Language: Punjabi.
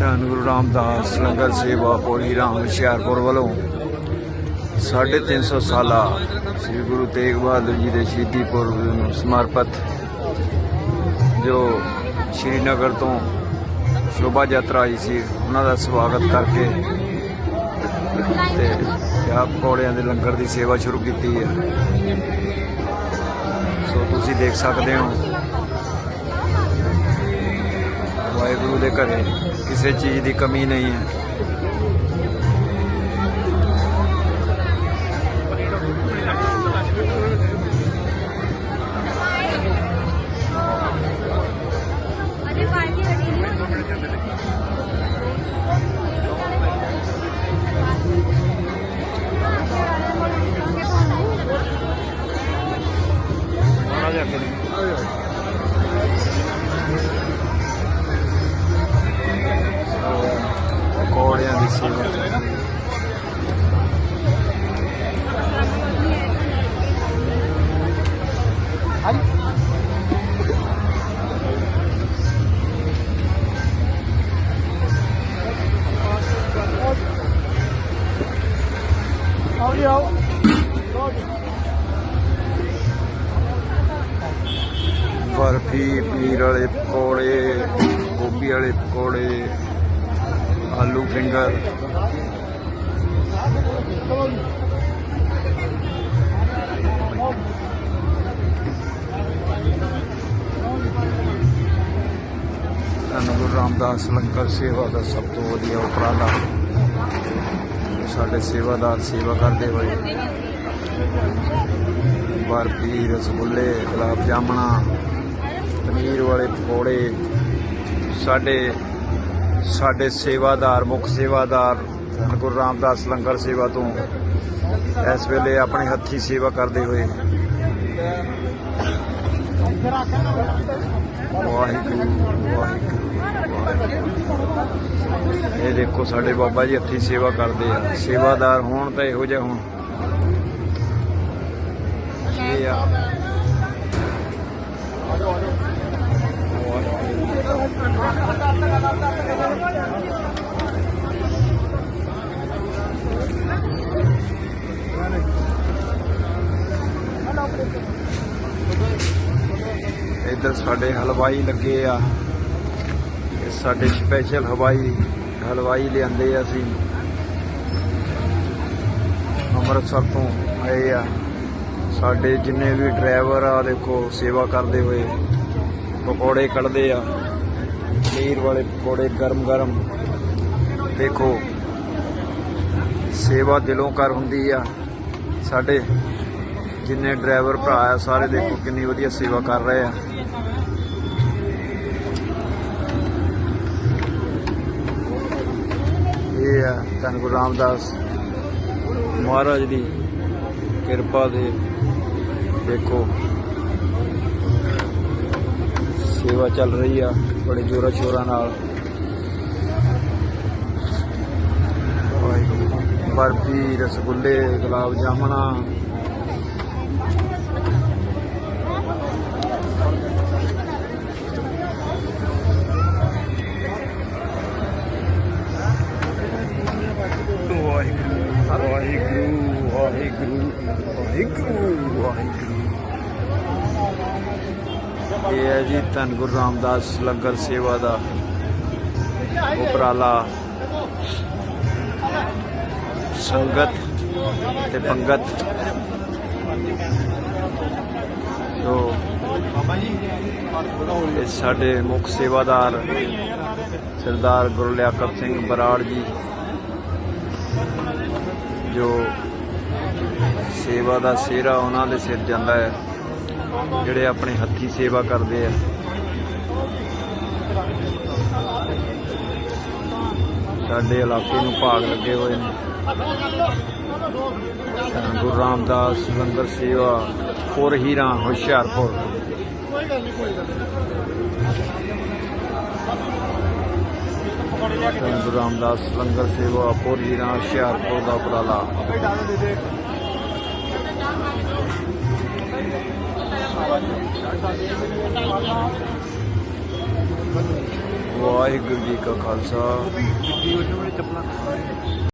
ਧੰਨ ਗੁਰੂ ਰਾਮਦਾਸ ਲੰਗਰ ਸੇਵਾ ਪੋੜੀ ਰਾਮ ਹੁਸ਼ਿਆਰਪੁਰ ਵੱਲੋਂ 350 ਸਾਲਾ ਸ੍ਰੀ ਗੁਰੂ ਤੇਗ ਬਹਾਦਰ ਜੀ ਦੇ ਸ਼ਹੀਦੀ ਪੁਰਬ ਨੂੰ ਸਮਰਪਿਤ ਜੋ ਸ਼੍ਰੀਨਗਰ ਤੋਂ ਸ਼ੋਭਾ ਯਾਤਰਾ ਆਈ ਸੀ, ਉਹਨਾਂ ਦਾ ਸਵਾਗਤ ਕਰਕੇ ਤੇ ਚਾਹ ਪਕੌੜਿਆਂ ਦੇ ਲੰਗਰ ਦੀ ਸੇਵਾ ਸ਼ੁਰੂ ਕੀਤੀ ਹੈ। ਸੋ ਤੁਸੀਂ ਦੇਖ ਸਕਦੇ ਹੋ ਵਾਹਿਗੁਰੂ ਦੇ ਘਰੇ ਕਿਸੇ ਚੀਜ਼ ਦੀ ਕਮੀ ਨਹੀਂ ਹੈ। ਬਰਫੀ, ਪਨੀਰ ਵਾਲੇ ਪਕੌੜੇ, ਗੋਭੀ ਵਾਲੇ ਪਕੌੜੇ, ਆਲੂ ਫਿੰਗਰ। ਗੁਰੂ ਰਾਮਦਾਸ, ਲੰਗਰ ਸੇਵਾ ਦਾ ਸਭ ਤੋਂ ਵਧੀਆ ਉਪਰਾਲਾ। ਸਾਡੇ ਸੇਵਾਦਾਰ ਸੇਵਾ ਕਰਦੇ ਹੋਏ ਬਰਫੀ ਰਸਗੁੱਲੇ, ਗੁਲਾਬ ਜਾਮਣਾ, ਪਨੀਰ ਵਾਲੇ ਪਕੌੜੇ, ਸਾਡੇ ਸਾਡੇ ਸੇਵਾਦਾਰ, ਮੁੱਖ ਸੇਵਾਦਾਰ, ਗੁਰੂ ਰਾਮਦਾਸ ਲੰਗਰ ਸੇਵਾ ਤੋਂ ਇਸ ਵੇਲੇ ਆਪਣੇ ਹੱਥੀ ਸੇਵਾ ਕਰਦੇ ਹੋਏ ਵਾਹਿਗੁਰੂ ਵਾਹਿਗੁਰੂ। ਇਹ ਦੇਖੋ ਸਾਡੇ ਬਾਬਾ ਜੀ ਇੱਥੇ ਸੇਵਾ ਕਰਦੇ ਆ। ਸੇਵਾਦਾਰ ਹੋਣ ਤਾਂ ਇਹੋ ਜਿਹਾ ਹੋਣ। ਇਹ ਆ। ਇੱਧਰ ਸਾਡੇ ਹਲਵਾਈ ਲੱਗੇ ਆ। ਇਹ ਸਾਡੇ ਸਪੈਸ਼ਲ ਹਵਾਈ ਹਲਵਾਈ ਲਿਆਂਦੇ ਅਸੀਂ। ਅੰਮ੍ਰਿਤਸਰ ਤੋਂ ਆਏ ਆ। ਸਾਡੇ ਜਿੰਨੇ ਵੀ ਡਰਾਈਵਰ ਆ, ਦੇਖੋ, ਸੇਵਾ ਕਰਦੇ ਹੋਏ, ਪਕੌੜੇ ਕੱਢਦੇ ਆ। ਪਨੀਰ ਵਾਲੇ ਪਕੌੜੇ ਗਰਮ ਗਰਮ ਦੇਖੋ, ਸੇਵਾ ਦਿਲੋਂ ਕਰ ਹੁੰਦੀ ਆ। ਸਾਡੇ ਜਿੰਨੇ ਡਰਾਈਵਰ ਭਰਾ ਆ, ਸਾਰੇ ਦੇਖੋ ਕਿੰਨੀ ਵਧੀਆ ਸੇਵਾ ਕਰ ਰਹੇ ਆ। ਇਹ ਆ, ਧੰਨ ਗੁਰੂ ਰਾਮਦਾਸ ਮਹਾਰਾਜ ਦੀ ਕਿਰਪਾ ਦੇ ਦੇਖੋ ਸੇਵਾ ਚੱਲ ਰਹੀ ਆ, ਬੜੇ ਜੋਰਾ ਸ਼ੋਰਾਂ ਨਾਲ ਵਾਹਿਗੁਰੂ। ਬਰਫੀ, ਰਸਗੁੱਲੇ, ਗੁਲਾਬ ਜਾਮਣਾ ਵਾਹਿਗੁਰੂ ਵਾਹਿਗੁਰੂ ਵਾਹਿਗੁਰੂ। ਇਹ ਹੈ ਜੀ ਧੰਨ ਗੁਰੂ ਰਾਮਦਾਸ ਲੰਗਰ ਸੇਵਾ ਦਾ ਉਪਰਾਲਾ। ਸੰਗਤ ਤੇ ਪੰਗਤ। ਸੋ ਇਹ ਸਾਡੇ ਮੁੱਖ ਸੇਵਾਦਾਰ ਸਰਦਾਰ ਗੁਰਲਿਆਕਤ ਸਿੰਘ ਬਰਾੜ ਜੀ, ਜੋ ਸੇਵਾ ਦਾ ਸਿਹਰਾ ਉਹਨਾਂ ਦੇ ਸਿਰ ਜਾਂਦਾ ਹੈ, ਜਿਹੜੇ ਆਪਣੇ ਹੱਥੀ ਸੇਵਾ ਕਰਦੇ ਆ। ਸਾਡੇ ਇਲਾਕੇ ਨੂੰ ਭਾਗ ਲੱਗੇ ਹੋਏ ਨੇ। ਗੁਰੂ ਰਾਮਦਾਸ ਲੰਗਰ ਸੇਵਾ ਪੁਰ ਹੀਰਾ ਹੁਸ਼ਿਆਰਪੁਰ। ਧੰਨ ਗੁਰੂ ਰਾਮਦਾਸ ਲੰਗਰ ਸੇਵਾ ਪੁਰ ਹੀਰਾ ਹੁਸ਼ਿਆਰਪੁਰ ਦਾ ਉਪਰਾਲਾ। ਵਾਹਿਗੁਰੂ ਜੀ ਕਾ ਖਾਲਸਾ।